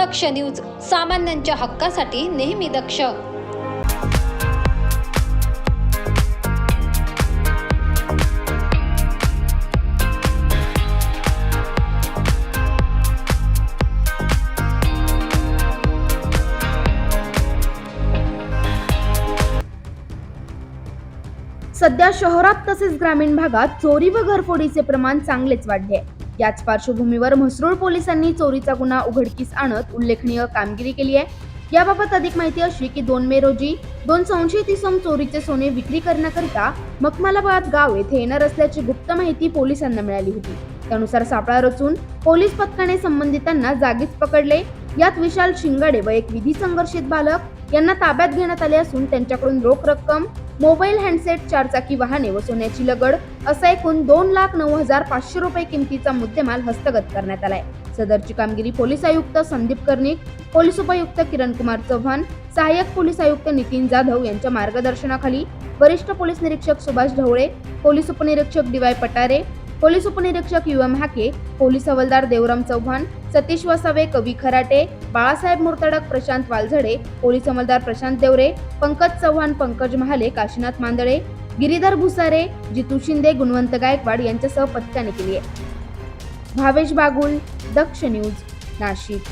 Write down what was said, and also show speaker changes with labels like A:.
A: दक्ष news सामान्यांच्या हक्कासाठी नेहमी दक्ष.
B: सध्या शहरात तसेच ग्रामीण भागात चोरी व घरफोडीचे प्रमाण चांगलेच वाढले आहे. याच पार्श्वभूमीवर म्हसरूळ पोलिसांनी चोरीचा गुन्हा उघडकीस आणत उल्लेखनीय कामगिरी केली आहे. याबाबत अधिक माहिती अशी की दोन मे रोजी दोन संशयित इसम चोरीचे सोने विक्री करण्याकरिता मखमालाबाद गाव येथे येणार असल्याची गुप्त माहिती पोलिसांना मिळाली होती. त्यानुसार सापळा रचून पोलीस पथकाने संबंधितांना जागीच पकडले. यात विशाल शिंगाडे व एक विधी संघर्षित बालक यांना ताब्यात घेण्यात आले असून त्यांच्याकडून रोख रक्कम मोबाईल हँडसेट चारचाकी वाहने व सोन्याची लगड असा एकूण दोन लाख नऊ हजार पाचशे रुपये किमतीचा मुद्देमाल हस्तगत करण्यात आलाय. सदरची कामगिरी पोलीस आयुक्त संदीप कर्णिक पोलीस उपायुक्त किरण कुमार चव्हाण सहाय्यक पोलीस आयुक्त नितीन जाधव यांच्या मार्गदर्शनाखाली वरिष्ठ पोलीस निरीक्षक सुभाष ढवळे पोलीस उपनिरीक्षक डी वाय पटारे पोलीस उपनिरीक्षक यू एम हाके पोलीस हवालदार देवराम चव्हाण सतीश वसावे कवी खराटे बाळासाहेब मुर्तडक प्रशांत वालझडे पोलीस हवलदार प्रशांत देवरे पंकज चव्हाण पंकज महाले काशीनाथ मांदळे गिरीधर भुसारे जितू शिंदे गुणवंत गायकवाड यांच्यासह पथकाने केली आहे. भावेश बागुल दक्ष न्यूज नाशिक.